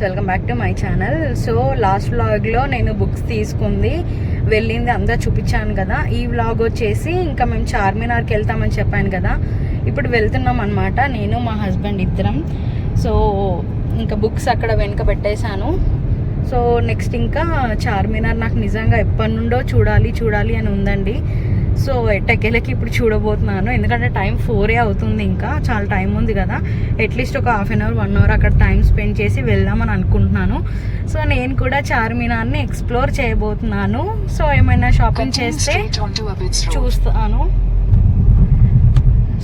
Welcome back to my channel so last వ్లాగ్లో నేను books తీసుకుంది వెళ్ళింది అంతా చూపించాను కదా. ఈ వ్లాగ్ వచ్చేసి ఇంకా మేము చార్మినార్కి వెళ్తామని చెప్పాను కదా. ఇప్పుడు వెళ్తున్నాం అనమాట నేను మా హస్బెండ్ ఇద్దరం. సో ఇంకా బుక్స్ అక్కడ వెనుక పెట్టేశాను. సో నెక్స్ట్ ఇంకా చార్మినార్ నాకు నిజంగా ఎప్పటి నుండో చూడాలి చూడాలి అని ఉందండి. సో ఎట్టకేలకి ఇప్పుడు చూడబోతున్నాను. ఎందుకంటే టైం ఫోరే అవుతుంది ఇంకా. చాలా టైం ఉంది కదా. అట్లీస్ట్ ఒక half an hour one hour అక్కడ టైం స్పెండ్ చేసి వెళ్దామని అనుకుంటున్నాను. సో నేను కూడా చార్మినార్ని ఎక్స్ప్లోర్ చేయబోతున్నాను. సో ఏమైనా షాపింగ్ చేస్తే. చూస్తాను.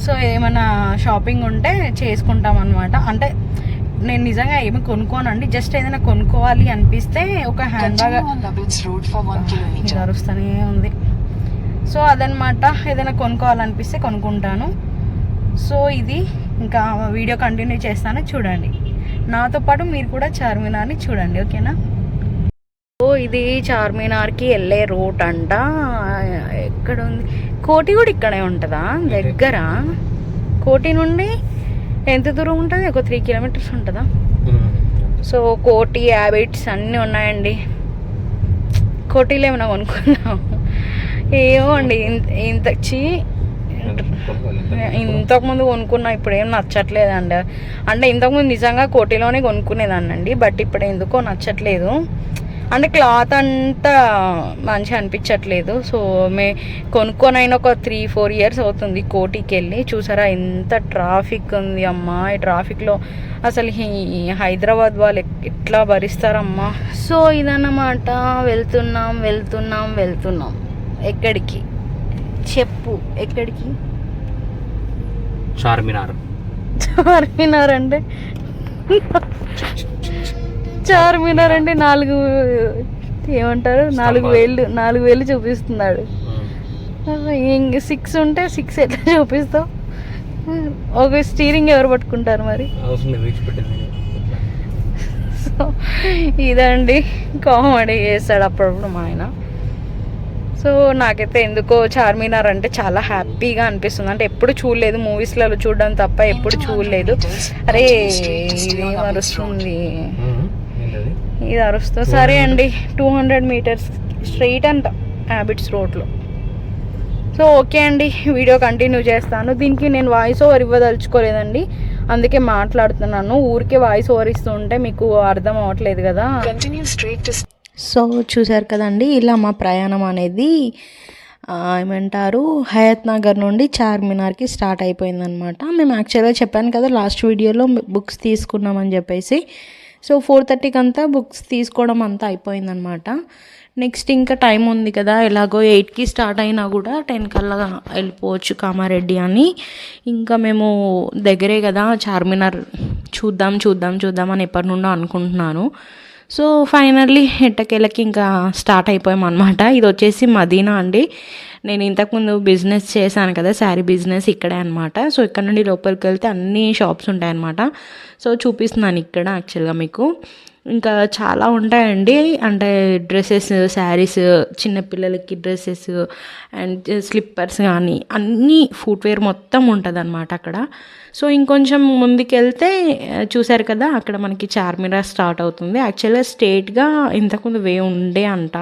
సో ఏమైనా షాపింగ్ ఉంటే చేసుకుంటాం అనమాట అంటే నేను నిజంగా ఏమి కొనుక్కోనండి. జస్ట్ ఏదైనా కొనుక్కోవాలి అనిపిస్తే ఒక హ్యాండ్ బ్యాగ్. అరుస్తూనే ఉంది. సో అదనమాట ఏదైనా కొనుక్కోవాలనిపిస్తే కొనుక్కుంటాను. సో ఇది ఇంకా వీడియో కంటిన్యూ చేస్తాను చూడండి. నాతో పాటు మీరు కూడా చార్మినార్ని చూడండి ఓకేనా? ఓ ఇది చార్మినార్కి వెళ్ళే రూట్ అంట. ఎక్కడ ఉంది కోటి కూడా ఇక్కడే ఉంటుందా? దగ్గర? కోటి నుండి ఎంత దూరం ఉంటుంది? ఒక త్రీ కిలోమీటర్స్ ఉంటుందా? సో కోటి హ్యాబిట్స్ అన్నీ ఉన్నాయండి. కోటీలు ఏమైనా కొనుక్కున్నాం ఏమో అండి ఇంత చీ ఇంతకుముందు కొనుక్కున్నా ఇప్పుడు ఏం నచ్చట్లేదండి. అంటే ఇంతకుముందు నిజంగా కోటిలోనే కొనుక్కునేదాన్ని అండి బట్ ఇప్పుడు ఎందుకో నచ్చట్లేదు. అంటే క్లాత్ అంతా మంచిగా అనిపించట్లేదు. సో మే కొనుక్కొనైనా ఒక త్రీ ఫోర్ ఇయర్స్ అవుతుంది కోటికి వెళ్ళి చూసారా ఎంత ట్రాఫిక్ ఉంది అమ్మా ఈ ట్రాఫిక్లో. అసలు ఈ హైదరాబాద్ వాళ్ళు ఎట్లా భరిస్తారమ్మా. సో ఇదన్నమాట. వెళ్తున్నాం వెళ్తున్నాం వెళ్తున్నాం. ఎక్కడికి? చెప్పు ఎక్కడికి? చార్మినార్. చార్మినార్ అంటే? చార్మినార్ అంటే నాలుగు ఏమంటారు? నాలుగు. వేలు నాలుగు వేలు చూపిస్తున్నాడు. ఇంక సిక్స్ ఉంటే సిక్స్ ఎట్లా చూపిస్తావు? ఒక స్టీరింగ్ ఎవరు పట్టుకుంటారు మరి? ఇదండి కామెడీ చేస్తాడు అప్పుడప్పుడు మా ఆయన. సో నాకైతే ఎందుకో చార్మినార్ అంటే చాలా హ్యాపీగా అనిపిస్తుంది. అంటే ఎప్పుడు చూడలేదు మూవీస్లలో చూడడం తప్ప ఎప్పుడు చూడలేదు. అరే ఇది అరుస్తుంది. ఇది అరుస్తుంది. సరే అండి టూ హండ్రెడ్ మీటర్స్ స్ట్రైట్ అంట హ్యాబిట్స్ రోడ్లో. సో ఓకే అండి వీడియో కంటిన్యూ చేస్తాను. దీనికి నేను వాయిస్ ఓవర్ ఇవ్వదలుచుకోలేదండి. అందుకే మాట్లాడుతున్నాను. ఊరికే వాయిస్ ఓవర్ ఇస్తూ ఉంటే మీకు అర్థం అవ్వట్లేదు కదా. సో చూసారు కదండి ఇలా మా ప్రయాణం అనేది ఏమంటారు హయత్ నగర్ నుండి చార్మినార్కి స్టార్ట్ అయిపోయిందనమాట మేము యాక్చువల్గా చెప్పాను కదా లాస్ట్ వీడియోలో బుక్స్ తీసుకున్నామని చెప్పేసి. సో ఫోర్ థర్టీకి అంతా బుక్స్ తీసుకోవడం అంతా అయిపోయిందనమాట నెక్స్ట్ ఇంకా టైం ఉంది కదా ఎలాగో ఎయిట్కి స్టార్ట్ అయినా కూడా టెన్ కల్లా వెళ్ళిపోవచ్చు కామారెడ్డి అని. ఇంకా మేము దగ్గరే కదా చార్మినార్ చూద్దాం చూద్దాం చూద్దాం అని ఎప్పటి నుండో అనుకుంటున్నాను. సో ఫైనల్లీ ఎట్టకేళ్ళకి ఇంకా స్టార్ట్ అయిపోయాం అనమాట ఇది వచ్చేసి మదీనా అండి. నేను ఇంతకుముందు బిజినెస్ చేశాను కదా శారీ బిజినెస్ ఇక్కడే అనమాట సో ఇక్కడ నుండి లోపలికి వెళ్తే అన్ని షాప్స్ ఉంటాయన్నమాట. సో చూపిస్తున్నాను ఇక్కడ యాక్చువల్గా మీకు. ఇంకా చాలా ఉంటాయండి. అంటే డ్రెస్సెస్ శారీస్ చిన్నపిల్లలకి డ్రెస్సెస్ అండ్ స్లిప్పర్స్ కానీ అన్నీ ఫుట్వేర్ మొత్తం ఉంటుంది అనమాట అక్కడ. సో ఇంకొంచెం ముందుకెళ్తే చూశారు కదా అక్కడ మనకి చార్మినార్ స్టార్ట్ అవుతుంది. యాక్చువల్గా స్టేట్గా ఇంతకుముందు వే ఉండే అంట.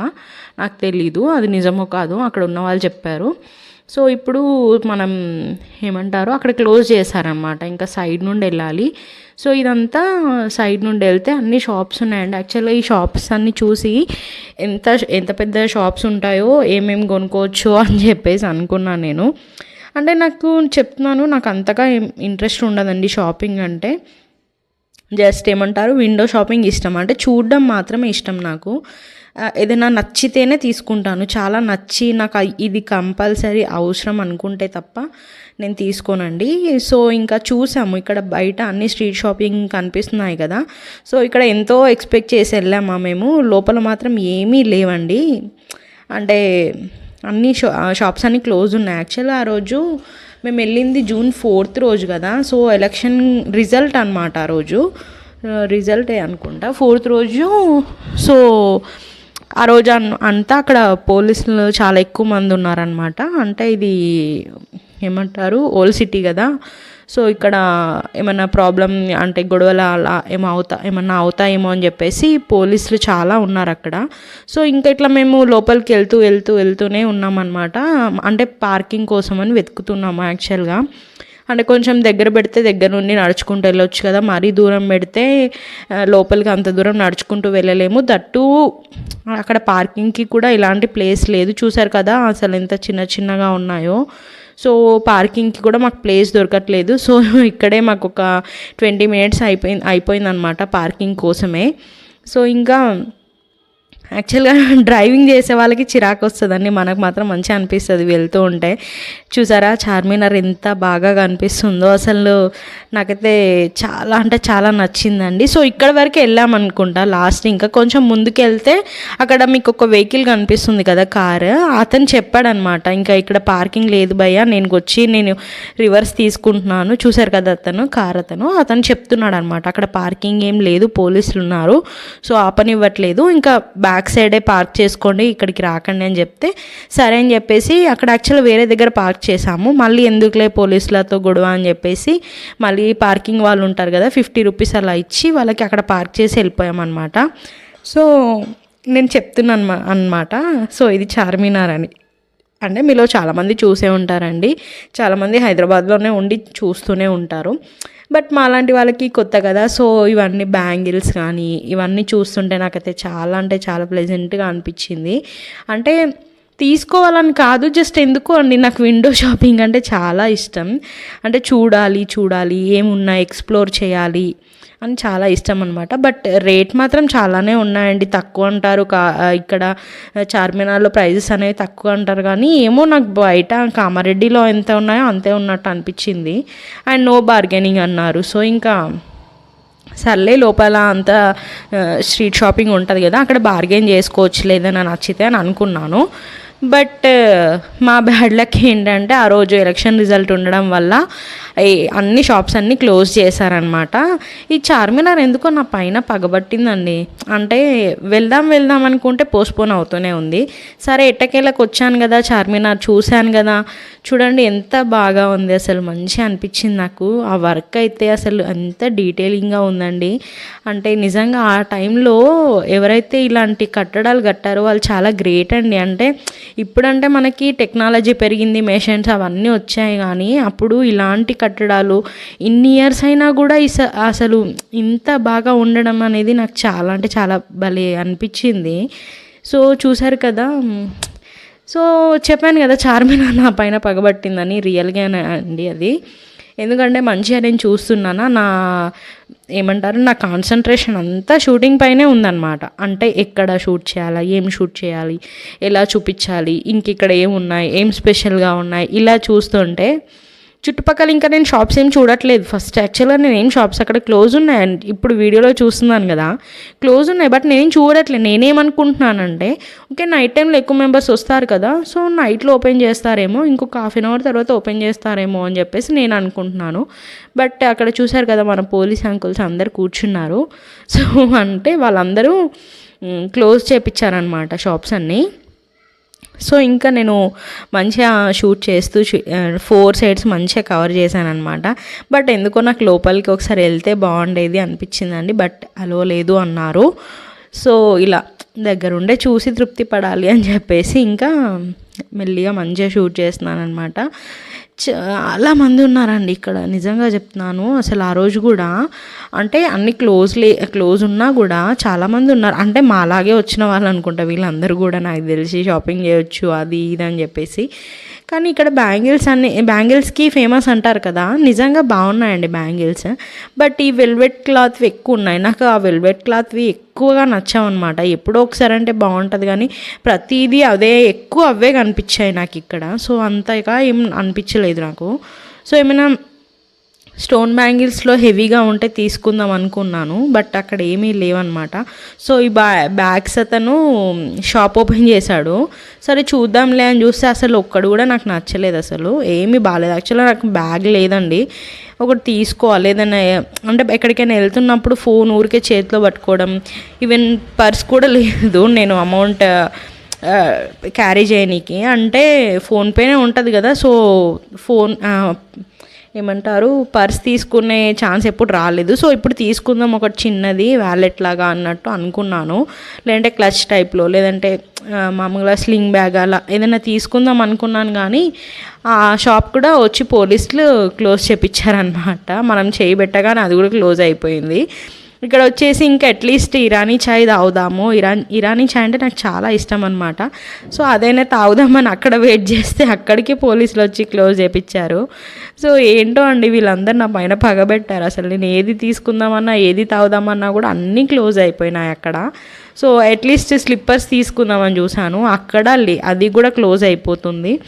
నాకు తెలీదు. అది నిజమో కాదు అక్కడ ఉన్న వాళ్ళు చెప్పారు. సో ఇప్పుడు మనం ఏమంటారు అక్కడ క్లోజ్ చేశారనమాట ఇంకా సైడ్ నుండి వెళ్ళాలి. సో ఇదంతా సైడ్ నుండి వెళ్తే అన్ని షాప్స్ ఉన్నాయండి యాక్చువల్గా ఈ షాప్స్ అన్నీ చూసి ఎంత ఎంత పెద్ద షాప్స్ ఉంటాయో ఏమేమి కొనుక్కోవచ్చు అని చెప్పేసి అనుకున్నాను నేను. అంటే నాకు చెప్తున్నాను నాకు అంతగా ఇంట్రెస్ట్ ఉండదండి షాపింగ్ అంటే. జస్ట్ ఏమంటారు విండో షాపింగ్ ఇష్టం. అంటే చూడడం మాత్రమే ఇష్టం నాకు. ఏదైనా నచ్చితేనే తీసుకుంటాను. చాలా నచ్చి నాకు ఇది కంపల్సరీ అవసరం అనుకుంటే తప్ప నేను తీసుకోనండి. సో ఇంకా చూసాము ఇక్కడ బయట అన్ని స్ట్రీట్ షాపింగ్ కనిపిస్తున్నాయి కదా. సో ఇక్కడ ఎంతో ఎక్స్పెక్ట్ చేసి వెళ్ళామా మేము. లోపల మాత్రం ఏమీ లేవండి. అంటే అన్ని షా షాప్స్ అన్ని క్లోజ్ ఉన్నాయి. యాక్చువల్గా ఆ రోజు మేము వెళ్ళింది జూన్ ఫోర్త్ రోజు కదా. సో ఎలక్షన్ రిజల్ట్ అనమాట ఆ రోజు. రిజల్టే అనుకుంటా. ఫోర్త్ రోజు సో ఆ రోజు అన్ అంతా అక్కడ పోలీసులు చాలా ఎక్కువ మంది ఉన్నారనమాట అంటే ఇది ఏమంటారు? ఓల్డ్ సిటీ కదా. సో ఇక్కడ ఏమైనా ప్రాబ్లం అంటే గొడవలు అలా ఏమో అవుతా ఏమన్నా అవుతాయేమో అని చెప్పేసి పోలీసులు చాలా ఉన్నారు అక్కడ. సో ఇంకా ఇట్లా మేము లోపలికి వెళ్తూ వెళ్తూ వెళ్తూనే ఉన్నామన్నమాట. అంటే పార్కింగ్ కోసం అని వెతుకుతున్నాము యాక్చువల్గా. అంటే కొంచెం దగ్గర పెడితే దగ్గర నుండి నడుచుకుంటూ వెళ్ళొచ్చు కదా. మరీ దూరం పెడితే లోపలికి అంత దూరం నడుచుకుంటూ వెళ్ళలేము. దట్టు అక్కడ పార్కింగ్కి కూడా ఇలాంటి ప్లేస్ లేదు. చూసారు కదా అసలు ఎంత చిన్న చిన్నగా ఉన్నాయో. సో పార్కింగ్కి కూడా మాకు ప్లేస్ దొరకట్లేదు. సో ఇక్కడే మాకు ఒక ట్వంటీ మినిట్స్ అయిపోయింది అయిపోయిందనమాట పార్కింగ్ కోసమే. సో ఇంకా యాక్చువల్గా డ్రైవింగ్ చేసే వాళ్ళకి చిరాకు వస్తుందండి. మనకు మాత్రం మంచిగా అనిపిస్తుంది వెళ్తూ ఉంటే. చూసారా? చార్మినార్ ఎంత బాగా కనిపిస్తుందో. అసలు నాకైతే చాలా అంటే చాలా నచ్చిందండి. సో ఇక్కడ వరకు వెళ్ళాం అనుకుంటా లాస్ట్. ఇంకా కొంచెం ముందుకు వెళ్తే అక్కడ మీకు ఒక వెహికల్ కనిపిస్తుంది కదా కార్. అతను చెప్పాడనమాట ఇంకా ఇక్కడ పార్కింగ్ లేదు భయ్యా నేను వచ్చి నేను రివర్స్ తీసుకుంటున్నాను. చూశారు కదా అతను కార్ అతను. అతను చెప్తున్నాడు అనమాట అక్కడ పార్కింగ్ ఏం లేదు పోలీసులు ఉన్నారు సో ఆపనివ్వట్లేదు. ఇంకా బ్యాక్ సైడే పార్క్ చేసుకోండి ఇక్కడికి రాకండి అని చెప్తే సరే అని చెప్పేసి అక్కడ యాక్చువల్ వేరే దగ్గర పార్క్ చేసాము మళ్ళీ ఎందుకులే పోలీసులతో గొడవ అని చెప్పేసి మళ్ళీ పార్కింగ్ వాళ్ళు ఉంటారు కదా ఫిఫ్టీ రూపీస్ అలా ఇచ్చి వాళ్ళకి అక్కడ పార్క్ చేసి వెళ్ళిపోయామన్నమాట. సో నేను చెప్తున్నాను అనమాట సో ఇది చార్మినార్ అని. అంటే మీలో చాలామంది చూసే ఉంటారండి. చాలామంది హైదరాబాద్లోనే ఉండి చూస్తూనే ఉంటారు. బట్ మాలాంటి వాళ్ళకి కొత్త కదా. సో ఇవన్నీ బ్యాంగిల్స్ కానీ ఇవన్నీ చూస్తుంటే నాకైతే చాలా అంటే చాలా ప్లెజెంట్గా అనిపించింది. అంటే తీసుకోవాలని కాదు జస్ట్ ఎందుకో అండి? నాకు విండో షాపింగ్ అంటే చాలా ఇష్టం. అంటే చూడాలి చూడాలి ఏమున్నాయి ఎక్స్ప్లోర్ చేయాలి అని చాలా ఇష్టం అనమాట బట్ రేట్ మాత్రం చాలానే ఉన్నాయండి. తక్కువ అంటారు కా ఇక్కడ చార్మినార్లో ప్రైజెస్ అనేవి తక్కువ అంటారు. కానీ ఏమో నాకు బయట కామారెడ్డిలో ఎంత ఉన్నాయో అంతే ఉన్నట్టు అనిపించింది. అండ్ నో బార్గెనింగ్ అన్నారు. సో ఇంకా సర్లే లోపల అంతా స్ట్రీట్ షాపింగ్ ఉంటుంది కదా అక్కడ బార్గెన్ చేసుకోవచ్చు లేదని నచ్చితే అని అనుకున్నాను. బట్ మా బ్యాడ్ లక్ ఏంటంటే ఆ రోజు ఎలక్షన్ రిజల్ట్ ఉండడం వల్ల అన్ని షాప్స్ అన్నీ క్లోజ్ చేశారనమాట ఈ చార్మినార్ ఎందుకో నా పైన పగబట్టిందండి. అంటే వెళ్దాం వెళ్దాం అనుకుంటే పోస్ట్పోన్ అవుతూనే ఉంది. సరే ఎట్టకేలకు వచ్చాను కదా చార్మినార్ చూశాను కదా. చూడండి ఎంత బాగా ఉంది. అసలు మంచిగా అనిపించింది నాకు. ఆ వర్క్ అయితే అసలు ఎంత డీటెయిలింగ్గా ఉందండి. అంటే నిజంగా ఆ టైంలో ఎవరైతే ఇలాంటి కట్టడాలు కట్టారో వాళ్ళు చాలా గ్రేట్ అండి. అంటే ఇప్పుడంటే మనకి టెక్నాలజీ పెరిగింది మెషిన్స్ అవన్నీ వచ్చాయి కానీ అప్పుడు ఇలాంటి కట్టడాలు ఇన్ని ఇయర్స్ అయినా కూడా ఇస అసలు ఇంత బాగా ఉండడం అనేది నాకు చాలా అంటే చాలా భలే అనిపించింది. సో చూసారు కదా సో చెప్పాను కదా చార్మినార్ నా పైన పగబట్టిందని రియల్గానే అండి అది. ఎందుకంటే మంచిగా నేను చూస్తున్నానా నా ఏమంటారు నా కాన్సన్ట్రేషన్ అంతా షూటింగ్ పైనే ఉందన్నమాట. అంటే ఎక్కడ షూట్ చేయాలా ఏం షూట్ చేయాలి ఎలా చూపించాలి ఇంక ఇక్కడ ఏమున్నాయి ఏం స్పెషల్గా ఉన్నాయి ఇలా చూస్తుంటే చుట్టుపక్కల ఇంకా నేను షాప్స్ ఏం చూడట్లేదు. ఫస్ట్ యాక్చువల్గా నేను ఏం షాప్స్ అక్కడ క్లోజ్ ఉన్నాయి. అండ్ ఇప్పుడు వీడియోలో చూస్తున్నాను కదా క్లోజ్ ఉన్నాయి. బట్ నేనేం చూడట్లేదు. నేనేమనుకుంటున్నానంటే ఓకే నైట్ టైంలో ఎక్కువ మెంబర్స్ వస్తారు కదా సో నైట్లో ఓపెన్ చేస్తారేమో ఇంకొక హాఫ్ అన్ అవర్ తర్వాత ఓపెన్ చేస్తారేమో అని చెప్పేసి నేను అనుకుంటున్నాను. బట్ అక్కడ చూశారు కదా మన పోలీస్ అంకుల్స్ అందరు కూర్చున్నారు. సో అంటే వాళ్ళందరూ క్లోజ్ చేపించారనమాట షాప్స్ అన్నీ. సో ఇంకా నేను మంచిగా షూట్ చేస్తూ ఫోర్ సైడ్స్ మంచిగా కవర్ చేశాను అనమాట బట్ ఎందుకో నాకు లోపలికి ఒకసారి వెళ్తే బాగుండేది అనిపించిందండి. బట్ అలో లేదు అన్నారు. సో ఇలా దగ్గరుండే చూసి తృప్తి పడాలి అని చెప్పేసి ఇంకా మెల్లిగా మంచిగా షూట్ చేస్తున్నాను అనమాట చాలా మంది ఉన్నారండి ఇక్కడ. నిజంగా చెప్తున్నాను. అసలు ఆ రోజు కూడా అంటే అన్ని క్లోజ్ లే క్లోజ్ ఉన్నా కూడా చాలామంది ఉన్నారు. అంటే మాలాగే వచ్చిన వాళ్ళు అనుకుంటా వీళ్ళందరూ కూడా నాకు తెలిసి షాపింగ్ చేయొచ్చు అది ఇది అని చెప్పేసి. కానీ ఇక్కడ బ్యాంగిల్స్ అన్ని బ్యాంగిల్స్కి ఫేమస్ అంటారు కదా నిజంగా బాగున్నాయండి బ్యాంగిల్స్. బట్ ఈ వెల్వెట్ క్లాత్వి ఎక్కువ ఉన్నాయి. నాకు ఆ వెల్వెట్ క్లాత్వి ఎక్కువగా నచ్చావన్నమాట. ఎప్పుడో ఒకసారి అంటే బాగుంటుంది కానీ ప్రతిదీ అదే ఎక్కువ అవే కనిపించాయి నాకు ఇక్కడ. సో అంతగా ఏం అనిపించలేదు నాకు. సో ఏమైనా స్టోన్ బ్యాంగిల్స్లో హెవీగా ఉంటే తీసుకుందాం అనుకున్నాను బట్ అక్కడ ఏమీ లేవన్నమాట. సో ఈ బ్యా బ్యాగ్స్ అతను షాప్ ఓపెన్ చేశాడు. సరే చూద్దాంలే అని చూస్తే అసలు ఒక్కడు కూడా నాకు నచ్చలేదు అసలు. ఏమీ బాగాలేదు యాక్చువల్గా నాకు బ్యాగ్ లేదండి. ఒకటి తీసుకోవాలి. ఏదైనా అంటే ఎక్కడికైనా వెళ్తున్నప్పుడు ఫోన్ ఊరికే చేతిలో పట్టుకోవడం ఈవెన్ పర్స్ కూడా లేదు. నేను అమౌంట్ క్యారీ చేయనీకి. అంటే ఫోన్పేనే ఉంటుంది కదా సో ఫోన్ ఏమంటారు పర్స్ తీసుకునే ఛాన్స్ ఎప్పుడు రాలేదు. సో ఇప్పుడు తీసుకుందాం ఒకటి చిన్నది వ్యాలెట్ లాగా అన్నట్టు అనుకున్నాను. లేదంటే క్లచ్ టైప్లో లేదంటే మామూలుగా స్లింగ్ బ్యాగ్ అలా ఏదైనా తీసుకుందాం అనుకున్నాను కానీ ఆ షాప్ కూడా వచ్చి పోలీసులు క్లోజ్ చేపించారనమాట మనం చేయి పెట్టగానే అది కూడా క్లోజ్ అయిపోయింది. ఇక్కడ వచ్చేసి ఇంకా అట్లీస్ట్ ఇరానీ చాయ్ తాగుదాము. ఇరాన్ ఇరానీ చాయ్ అంటే నాకు చాలా ఇష్టం అనమాట సో అదైనా తాగుదామని అక్కడ వెయిట్ చేస్తే అక్కడికి పోలీసులు వచ్చి క్లోజ్ చేపించారు సో ఏంటో అండి వీళ్ళందరూ నా పైన పగబెట్టారు. అసలు నేను ఏది తీసుకుందామన్నా ఏది తాగుదామన్నా కూడా అన్నీ క్లోజ్ అయిపోయినాయి అక్కడ. సో అట్లీస్ట్ స్లిప్పర్స్ తీసుకుందామని చూశాను. అక్కడ లే- అది కూడా క్లోజ్ అయిపోతుంది.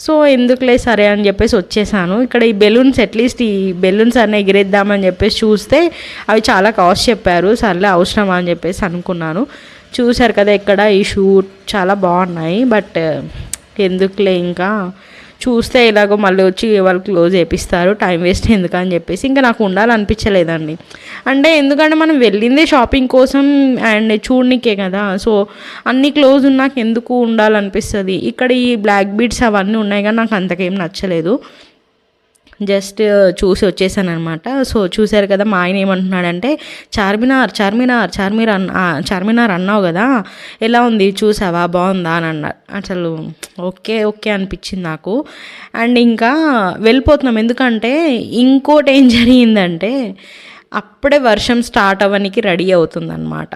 సో ఎందుకులే సరే అని చెప్పేసి వచ్చేసాను. ఇక్కడ ఈ బెలూన్స్ అట్లీస్ట్ ఈ బెలూన్స్ అన్నీ ఎగిరేద్దామని చెప్పేసి చూస్తే అవి చాలా కాస్ట్ చెప్పారు. సర్లే అవసరమా అని చెప్పేసి అనుకున్నాను. చూశారు కదా ఇక్కడ ఈ షూట్ చాలా బాగున్నాయి. బట్ ఎందుకులే ఇంకా? చూస్తే ఇలాగో మళ్ళీ వచ్చి వాళ్ళు క్లోజ్ చేపిస్తారు టైం వేస్ట్ ఎందుకని చెప్పేసి. ఇంకా నాకు ఉండాలనిపించలేదండి. అంటే ఎందుకంటే మనం వెళ్ళిందే షాపింగ్ కోసం అండ్ చూడనికే కదా. సో అన్ని క్లోజ్ ఉన్నాక ఎందుకు ఉండాలనిపిస్తుంది? ఇక్కడ ఈ బ్లాక్ బీడ్స్ అవన్నీ ఉన్నాయి కానీ నాకు అంతకేం నచ్చలేదు. జస్ట్ చూసి వచ్చేసాను అనమాట సో చూశారు కదా మా ఆయన ఏమంటున్నాడంటే చార్మినార్ చార్మినార్ చార్మినార్ అన్న చార్మినార్ అన్నావు కదా ఎలా ఉంది? చూసావా? బాగుందా? అని అన్నారు అసలు ఓకే ఓకే అనిపించింది నాకు. అండ్ ఇంకా వెళ్ళిపోతున్నాం. ఎందుకంటే ఇంకోటి ఏం జరిగిందంటే అప్పుడే వర్షం స్టార్ట్ అవ్వడానికి రెడీ అవుతుందన్నమాట.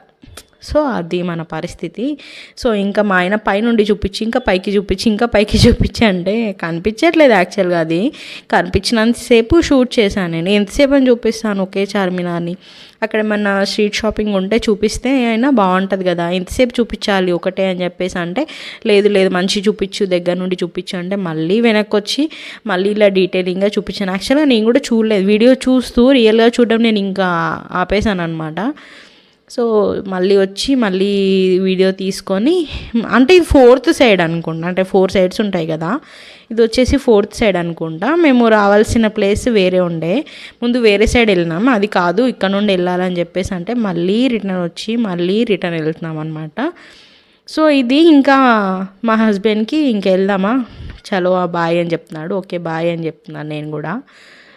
సో అది మన పరిస్థితి. సో ఇంకా మా ఆయన పైనుండి చూపించి ఇంకా పైకి చూపించి ఇంకా పైకి చూపించి అంటే కనిపించట్లేదు యాక్చువల్గా అది. కనిపించినంతసేపు షూట్ చేశాను నేను. ఎంతసేపు అని చూపిస్తాను ఒకే చార్మినార్ని. అక్కడ ఏమన్నా స్ట్రీట్ షాపింగ్ ఉంటే చూపిస్తే అయినా బాగుంటుంది కదా. ఎంతసేపు చూపించాలి ఒకటే అని చెప్పేసి అంటే లేదు లేదు మంచి చూపించు దగ్గర నుండి చూపించు అంటే మళ్ళీ వెనక్కి వచ్చి మళ్ళీ ఇలా డీటెయిలింగ్గా చూపించాను. యాక్చువల్గా నేను కూడా చూడలేదు. వీడియో చూస్తూ రియల్గా చూడడం నేను ఇంకా ఆపేశాను అనమాట సో మళ్ళీ వచ్చి మళ్ళీ వీడియో తీసుకొని అంటే ఇది ఫోర్త్ సైడ్ అనుకుంటా అంటే ఫోర్ సైడ్స్ ఉంటాయి కదా. ఇది వచ్చేసి ఫోర్త్ సైడ్ అనుకుంటా. మేము రావాల్సిన ప్లేస్ వేరే ఉండే. ముందు వేరే సైడ్ వెళ్ళినాం. అది కాదు ఇక్కడ నుండి వెళ్ళాలని చెప్పేసి అంటే మళ్ళీ రిటర్న్ వచ్చి మళ్ళీ రిటర్న్ వెళ్తున్నాం అనమాట సో ఇది ఇంకా మా హస్బెండ్కి ఇంకెళ్దామా చలో ఆ బాయ్ అని చెప్తున్నాడు. ఓకే బాయ్ అని చెప్తున్నాను నేను కూడా.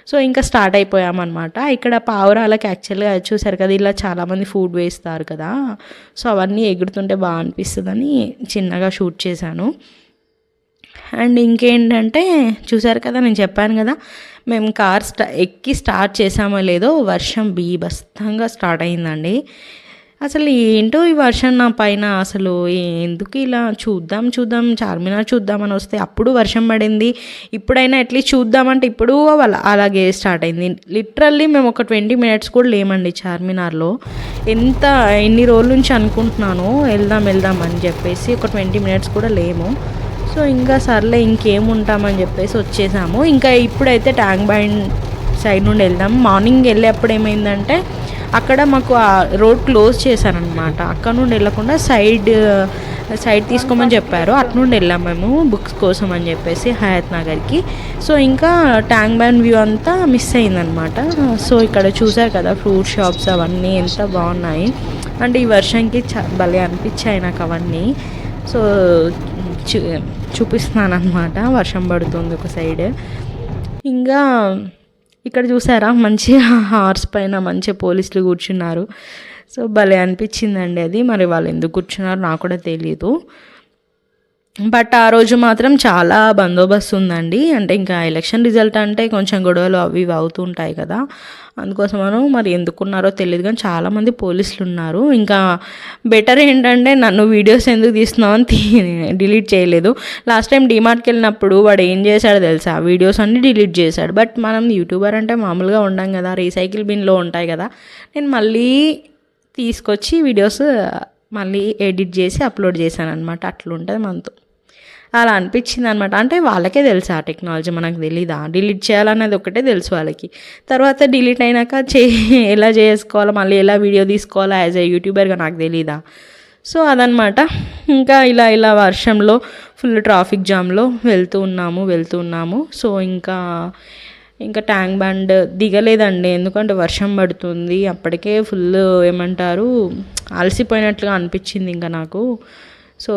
సో ఇంకా స్టార్ట్ అయిపోయామన్నమాట. ఇక్కడ పావురాలకు యాక్చువల్గా చూసారు కదా ఇలా చాలామంది ఫుడ్ వేస్తారు కదా. సో అవన్నీ ఎగురుతుంటే బాగా అనిపిస్తుందని చిన్నగా షూట్ చేశాను. అండ్ ఇంకేంటంటే చూసారు కదా నేను చెప్పాను కదా మేము కార్ స్టా ఎక్కి స్టార్ట్ చేసామో లేదో వర్షం బీభత్సంగా స్టార్ట్ అయిందండి. అసలు ఏంటో ఈ వర్షం నా పైన? అసలు ఎందుకు ఇలా చూద్దాం చూద్దాం చార్మినార్ చూద్దామని వస్తే అప్పుడు వర్షం పడింది. ఇప్పుడైనా అట్లీస్ట్ చూద్దామంటే ఇప్పుడు అలాగే స్టార్ట్ అయింది. లిటరల్లీ మేము ఒక ట్వంటీ మినిట్స్ కూడా లేమండి చార్మినార్లో. ఎంత ఎన్ని రోజుల నుంచి అనుకుంటున్నాను వెళ్దాం వెళ్దాం అని చెప్పేసి ఒక ట్వంటీ మినిట్స్ కూడా లేము. సో ఇంకా సర్లే ఇంకేం ఉంటామని చెప్పేసి వచ్చేసాము. ఇంకా ఇప్పుడైతే ట్యాంక్ బ్యాండ్ సైడ్ నుండి వెళ్దాం. మార్నింగ్ వెళ్ళేప్పుడు ఏమైందంటే అక్కడ మాకు ఆ రోడ్ క్లోజ్ చేశారనమాట అక్కడ నుండి వెళ్ళకుండా సైడ్ సైడ్ తీసుకోమని చెప్పారు. అటు నుండి వెళ్ళాం మేము బుక్స్ కోసం అని చెప్పేసి హయత్ నగర్కి. సో ఇంకా ట్యాంక్ బ్యాన్ వ్యూ అంతా మిస్ అయిందనమాట సో ఇక్కడ చూసారు కదా ఫ్రూట్ షాప్స్ అవన్నీ ఎంత బాగున్నాయి. అంటే ఈ వర్షంకి చ భలే అనిపించాయి నాకు అవన్నీ. సో చూ చూపిస్తున్నాను అనమాట వర్షం పడుతుంది ఒక సైడ్. ఇంకా ఇక్కడ చూసారా? మంచి హార్స్ పైన మంచిగా పోలీసులు కూర్చున్నారు. సో భలే అనిపించిందండి అది. మరి వాళ్ళు ఎందుకు కూర్చున్నారో నాకు కూడా తెలియదు బట్ ఆ రోజు మాత్రం చాలా బందోబస్తు ఉందండి. అంటే ఇంకా ఎలక్షన్ రిజల్ట్ అంటే కొంచెం గొడవలు అవి ఇవి అవుతుంటాయి కదా. అందుకోసమను మరి ఎందుకున్నారో తెలియదు కానీ చాలామంది పోలీసులు ఉన్నారు. ఇంకా బెటర్ ఏంటంటే నన్ను వీడియోస్ ఎందుకు తీస్తున్నావు అని డిలీట్ చేయలేదు. లాస్ట్ టైం డిమార్ట్కి వెళ్ళినప్పుడు వాడు ఏం చేశాడో తెలుసా? వీడియోస్ అన్ని డిలీట్ చేశాడు. బట్ మనం యూట్యూబర్ అంటే మామూలుగా ఉండం కదా. రీసైకిల్ బిన్లో ఉంటాయి కదా. నేను మళ్ళీ తీసుకొచ్చి వీడియోస్ మళ్ళీ ఎడిట్ చేసి అప్లోడ్ చేశాను అనమాట అట్లుంటుంది మనతో. అలా అనిపించింది అనమాట అంటే వాళ్ళకే తెలుసు ఆ టెక్నాలజీ మనకు తెలీదా? డిలీట్ చేయాలనేది ఒకటే తెలుసు వాళ్ళకి. తర్వాత డిలీట్ అయినాక చే ఎలా చేసుకోవాలో? మళ్ళీ ఎలా వీడియో తీసుకోవాలో? యాజ్ ఏ యూట్యూబర్గా నాకు తెలీదా? సో అదనమాట ఇంకా ఇలా ఇలా వర్షంలో ఫుల్ ట్రాఫిక్ జామ్లో వెళ్తూ ఉన్నాము వెళ్తూ ఉన్నాము. సో ఇంకా ఇంకా ట్యాంక్ బండ్ దిగలేదండి. ఎందుకంటే వర్షం పడుతుంది. అప్పటికే ఫుల్ ఏమంటారు అలసిపోయినట్లుగా అనిపించింది ఇంకా నాకు. సో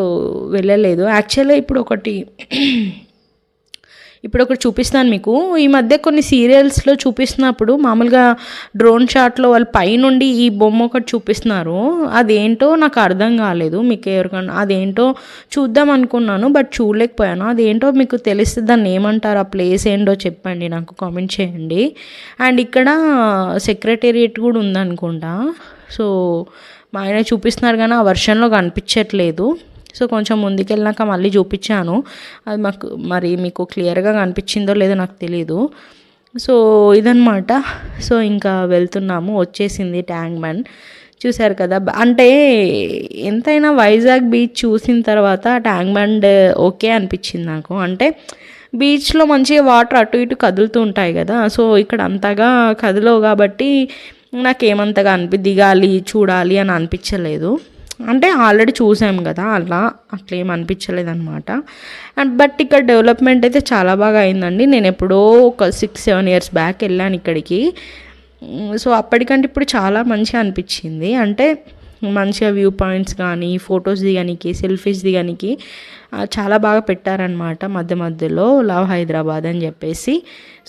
వెళ్ళలేదు. యాక్చువల్గా ఇప్పుడు ఒకటి ఇప్పుడు ఒకటి చూపిస్తాను మీకు. ఈ మధ్య కొన్ని సీరియల్స్లో చూపిస్తున్నప్పుడు మామూలుగా డ్రోన్ షాట్లో వాళ్ళు పైనుండి ఈ బొమ్మ ఒకటి చూపిస్తున్నారు. అదేంటో నాకు అర్థం కాలేదు. మీకు ఎవరికన్నా అదేంటో చూద్దాం అనుకున్నాను బట్ చూడలేకపోయాను. అదేంటో మీకు తెలిస్తే దాన్ని ఏమంటారు ఆ ప్లేస్ ఏంటో చెప్పండి నాకు కామెంట్ చేయండి. అండ్ ఇక్కడ సెక్రటేరియట్ కూడా ఉందనుకుంటా. సో మా ఆయన చూపిస్తున్నారు కానీ ఆ వర్షన్లో కనిపించట్లేదు. సో కొంచెం ముందుకెళ్ళాక మళ్ళీ చూపించాను. అది మాకు మరి మీకు క్లియర్గా కనిపించిందో లేదో నాకు తెలీదు. సో ఇదనమాట సో ఇంకా వెళ్తున్నాము. వచ్చేసింది ట్యాంక్ బండ్. చూశారు కదా అంటే ఎంతైనా వైజాగ్ బీచ్ చూసిన తర్వాత ట్యాంక్ బండ్ ఓకే అనిపించింది నాకు. అంటే బీచ్లో మంచిగా వాటర్ అటు ఇటు కదులుతూ ఉంటాయి కదా. సో ఇక్కడ అంతగా కదలవు కాబట్టి నాకేమంతగా అనిపి దిగాలి చూడాలి అని అనిపించలేదు. అంటే ఆల్రెడీ చూసాం కదా అలా అట్లా అనిపించలేదు అనమాట అండ్ బట్ ఇక్కడ డెవలప్మెంట్ అయితే చాలా బాగా అయిందండి. నేను ఎప్పుడో ఒక సిక్స్ సెవెన్ ఇయర్స్ బ్యాక్ వెళ్ళాను ఇక్కడికి. సో అప్పటికంటే ఇప్పుడు చాలా మంచిగా అనిపించింది. అంటే మంచిగా వ్యూ పాయింట్స్ కానీ ఫొటోస్ దిగడానికి సెల్ఫీస్ దిగడానికి చాలా బాగా పెట్టారనమాట మధ్య మధ్యలో లవ్ హైదరాబాద్ అని చెప్పేసి.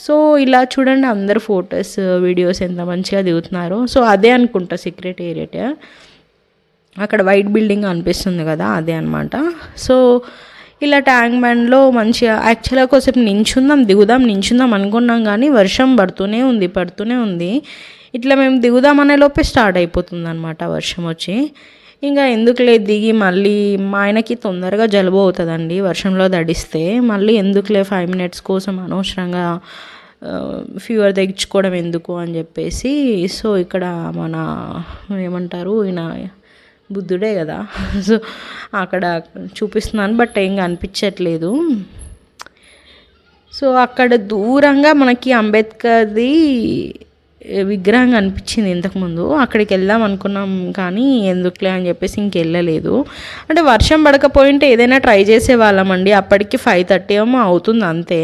సో ఇలా చూడండి అందరు ఫొటోస్ వీడియోస్ ఎంత మంచిగా దిగుతున్నారు. సో అదే అనుకుంటా సెక్రటేరియట్ అక్కడ వైట్ బిల్డింగ్ అనిపిస్తుంది కదా అదే అనమాట సో ఇలా ట్యాంక్ బండ్లో మంచిగా యాక్చువల్గా కొంచెంసేపు నించుందాం దిగుదాం నించుందాం అనుకున్నాం కానీ వర్షం పడుతూనే ఉంది పడుతూనే ఉంది. ఇట్లా మేము దిగుదాం అనే లోపే స్టార్ట్ అయిపోతుంది అనమాట వర్షం వచ్చి. ఇంకా ఎందుకులే దిగి మళ్ళీ మా ఆయనకి తొందరగా జలుబు అవుతుందండి వర్షంలో దడిస్తే. మళ్ళీ ఎందుకులే ఫైవ్ మినిట్స్ కోసం అనవసరంగా ఫీవర్ తెచ్చుకోవడం ఎందుకు అని చెప్పేసి సో ఇక్కడ మన ఏమంటారు ఈయన బుద్ధుడే కదా. సో అక్కడ చూపిస్తున్నాను బట్ ఏం కనిపించట్లేదు. సో అక్కడ దూరంగా మనకి అంబేద్కర్ది విగ్రహం కనిపించింది ఇంతకుముందు. అక్కడికి వెళ్దాం అనుకున్నాం కానీ ఎందుకులే అని చెప్పేసి ఇంకెళ్ళలేదు అంటే వర్షం పడకపోయింటే ఏదైనా ట్రై చేసేవాళ్ళమండి అప్పటికి ఫైవ్ థర్టీ ఏమో అవుతుంది అంతే.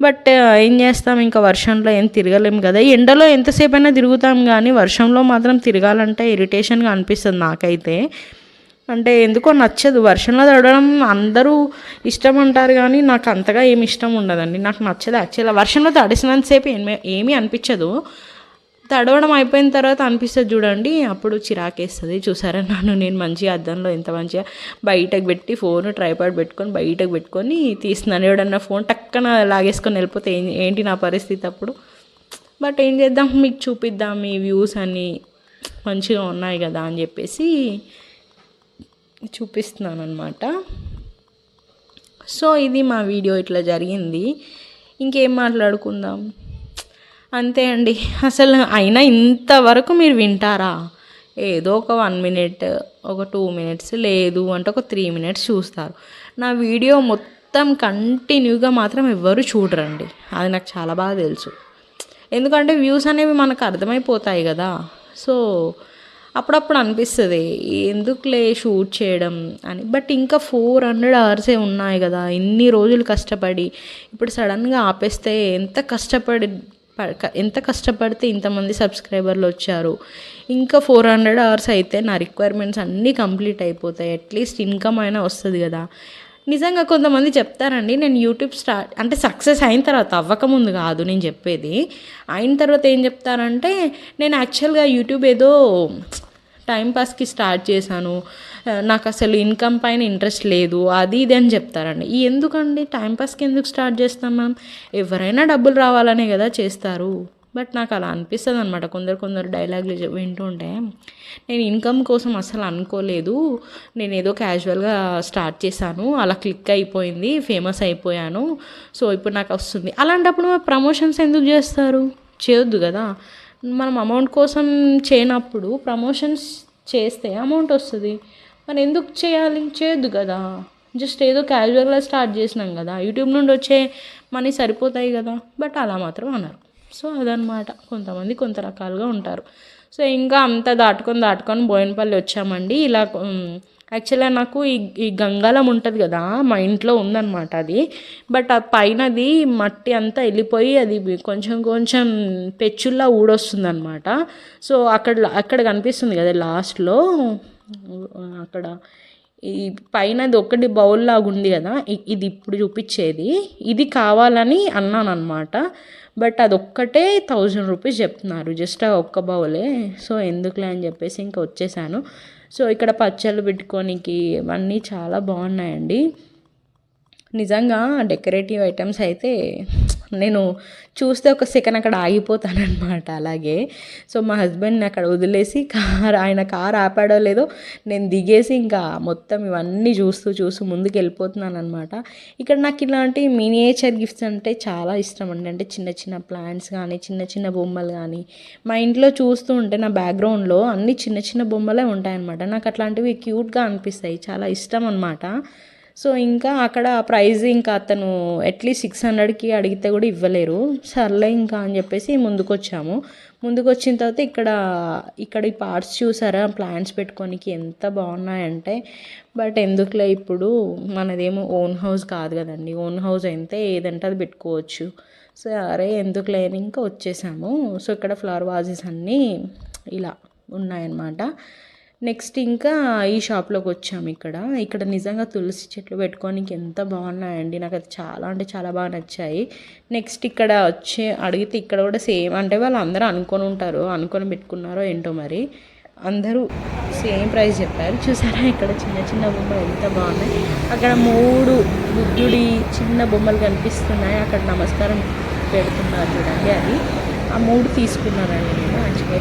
బట్ ఏం చేస్తాం? ఇంకా వర్షంలో ఏం తిరగలేం కదా. ఎండలో ఎంతసేపు అయినా తిరుగుతాం కానీ వర్షంలో మాత్రం తిరగాలంటే ఇరిటేషన్గా అనిపిస్తుంది నాకైతే. అంటే ఎందుకో నచ్చదు. వర్షంలో తడవడం అందరూ ఇష్టం అంటారు కానీ నాకు అంతగా ఏమి ఇష్టం ఉండదండి. నాకు నచ్చదు యాక్చువల్గా వర్షంలో తడిసినంతసేపు ఏమీ ఏమీ అనిపించదు. తడవడం అయిపోయిన తర్వాత అనిపిస్తుంది చూడండి అప్పుడు చిరాకేస్తుంది. చూసారా? నన్ను నేను మంచిగా అద్దంలో ఎంత మంచిగా బయటకు పెట్టి ఫోన్ ట్రైపాడ్ పెట్టుకొని బయటకు పెట్టుకొని తీస్తున్నాను. ఎవడన్నా ఫోన్ టక్కన లాగేసుకొని వెళ్ళిపోతే ఏం- ఏంటి నా పరిస్థితి అప్పుడు? బట్ ఏం చేద్దాం? మీకు చూపిద్దాం ఈ వ్యూస్ అని మంచిగా ఉన్నాయి కదా అని చెప్పేసి చూపిస్తున్నాను అనమాట సో ఇది మా వీడియో ఇట్లా జరిగింది. ఇంకేం మాట్లాడుకుందాం? అంతే అండి. అసలు అయినా ఇంతవరకు మీరు వింటారా? ఏదో ఒక వన్ మినిట్ ఒక టూ మినిట్స్ లేదు అంటే ఒక త్రీ మినిట్స్ చూస్తారు. నా వీడియో మొత్తం కంటిన్యూగా మాత్రం ఎవ్వరు చూడరండి. అది నాకు చాలా బాగా తెలుసు. ఎందుకంటే వ్యూస్ అనేవి మనకు అర్థమైపోతాయి కదా. సో అప్పుడప్పుడు అనిపిస్తుంది ఎందుకులే షూట్ చేయడం అని. బట్ ఇంకా ఫోర్ హండ్రెడ్ అవర్సే ఉన్నాయి కదా. ఇన్ని రోజులు కష్టపడి ఇప్పుడు సడన్గా ఆపేస్తే ఎంత కష్టపడి ఎంత కష్టపడితే ఇంతమంది సబ్స్క్రైబర్లు వచ్చారు. ఇంకా ఫోర్ హండ్రెడ్ అవర్స్ అయితే నా రిక్వైర్మెంట్స్ అన్నీ కంప్లీట్ అయిపోతాయి. అట్లీస్ట్ ఇన్కమ్ అయినా వస్తుంది కదా. నిజంగా కొంతమంది చెప్తారండి నేను యూట్యూబ్ స్టార్ట్ అంటే సక్సెస్ అయిన తర్వాత అవ్వకముందు కాదు నేను చెప్పేది. అయిన తర్వాత ఏం చెప్తారంటే నేను యాక్చువల్గా యూట్యూబ్ ఏదో టైంపాస్కి స్టార్ట్ చేశాను. నాకు అసలు ఇన్కమ్ పైన ఇంట్రెస్ట్ లేదు. అది ఇది అని చెప్తారండి. ఎందుకండి? టైంపాస్కి ఎందుకు స్టార్ట్ చేస్తాం మనం? ఎవరైనా డబ్బులు రావాలనే కదా చేస్తారు. బట్ నాకు అలా అనిపిస్తుంది అనమాట కొందరు కొందరు డైలాగులు వింటుంటే నేను ఇన్కమ్ కోసం అసలు అనుకోలేదు. నేను ఏదో క్యాజువల్గా స్టార్ట్ చేశాను. అలా క్లిక్ అయిపోయింది ఫేమస్ అయిపోయాను. సో ఇప్పుడు నాకు వస్తుంది. అలాంటప్పుడు మా ప్రమోషన్స్ ఎందుకు చేస్తారు? చేయొద్దు కదా. మనం అమౌంట్ కోసం చేయనప్పుడు ప్రమోషన్స్ చేస్తే అమౌంట్ వస్తుంది. మరి ఎందుకు చేయాలి? చేయొద్దు కదా. జస్ట్ ఏదో క్యాజువల్గా స్టార్ట్ చేసినాం కదా. యూట్యూబ్ నుండి వచ్చే మనీ సరిపోతాయి కదా. బట్ అలా మాత్రం అన్నారు సో అదనమాట కొంతమంది కొంత రకాలుగా ఉంటారు. సో ఇంకా అంతా దాటుకొని దాటుకొని బోయినపల్లి వచ్చామండి. ఇలా యాక్చువల్గా నాకు ఈ ఈ గంగాలం ఉంటుంది కదా మా ఇంట్లో ఉందన్నమాట అది. బట్ ఆ పైనది మట్టి అంతా వెళ్ళిపోయి అది కొంచెం కొంచెం పెచ్చుల్లా ఊడొస్తుంది సో అక్కడ అక్కడ కనిపిస్తుంది కదా లాస్ట్లో అక్కడ. ఈ పైన ఇది ఒకటి బౌల్ లాగా ఉంది కదా ఇది ఇప్పుడు చూపించేది. ఇది కావాలని అన్నాను అనమాట బట్ అది ఒక్కటే థౌజండ్ రూపీస్ చెప్తున్నారు జస్ట్ ఆ ఒక్క బౌలే సో ఎందుకులే అని చెప్పేసి ఇంకా వచ్చేసాను. సో ఇక్కడ పచ్చళ్ళు పెట్టుకోనికి ఇవన్నీ చాలా బాగున్నాయండి. నిజంగా డెకరేటివ్ ఐటమ్స్ అయితే నేను చూస్తే ఒక సెకండ్ అక్కడ ఆగిపోతానన్నమాట అలాగే. సో మా హస్బెండ్ని అక్కడ వదిలేసి కార్ ఆయన కార్ ఆపాడో లేదో నేను దిగేసి ఇంకా మొత్తం ఇవన్నీ చూస్తూ చూస్తూ ముందుకు వెళ్ళిపోతున్నాను అనమాట ఇక్కడ నాకు ఇలాంటి మినియేచర్ గిఫ్ట్స్ అంటే చాలా ఇష్టం అండి. అంటే చిన్న చిన్న ప్లాంట్స్ కానీ చిన్న చిన్న బొమ్మలు కానీ మా ఇంట్లో చూస్తూ ఉంటే నా బ్యాక్గ్రౌండ్లో అన్ని చిన్న చిన్న బొమ్మలే ఉంటాయన్నమాట. నాకు అట్లాంటివి క్యూట్గా అనిపిస్తాయి. చాలా ఇష్టం అనమాట సో ఇంకా అక్కడ ప్రైజ్ ఇంకా అతను అట్లీస్ట్ సిక్స్ హండ్రెడ్కి అడిగితే కూడా ఇవ్వలేరు. సర్లే ఇంకా అని చెప్పేసి ముందుకొచ్చాము. ముందుకొచ్చిన తర్వాత ఇక్కడ ఇక్కడ ఈ పార్ట్స్ చూసారా? ప్లాంట్స్ పెట్టుకోనికి ఎంత బాగున్నాయంటే బట్ ఎందుకులే ఇప్పుడు మనదేమో ఓన్ హౌస్ కాదు కదండి. ఓన్ హౌస్ అయితే ఏదంటే అది పెట్టుకోవచ్చు. సో అరే ఎందుకులే ఇంకా వచ్చేసాము. సో ఇక్కడ ఫ్లవర్ వాజెస్ అన్నీ ఇలా ఉన్నాయన్నమాట. నెక్స్ట్ ఇంకా ఈ షాప్లోకి వచ్చాము ఇక్కడ. ఇక్కడ నిజంగా తులసి చెట్లు పెట్టుకోనికి ఎంత బాగున్నాయండి. నాకు అది చాలా అంటే చాలా బాగా నచ్చాయి. నెక్స్ట్ ఇక్కడ వచ్చి అడిగితే ఇక్కడ కూడా సేమ్ అంటే వాళ్ళు అందరూ అనుకొని ఉంటారు అనుకొని పెట్టుకున్నారో ఏంటో మరి. అందరూ సేమ్ ప్రైస్ చెప్పారు. చూసారా? ఇక్కడ చిన్న చిన్న బొమ్మలు ఎంత బాగున్నాయి. అక్కడ మూడు బుద్ధుడి చిన్న బొమ్మలు కనిపిస్తున్నాయి. అక్కడ నమస్కారం పెడుతున్నారు చూడండి అది. ఆ మూడు తీసుకున్నారండి నేను యాక్చువల్గా.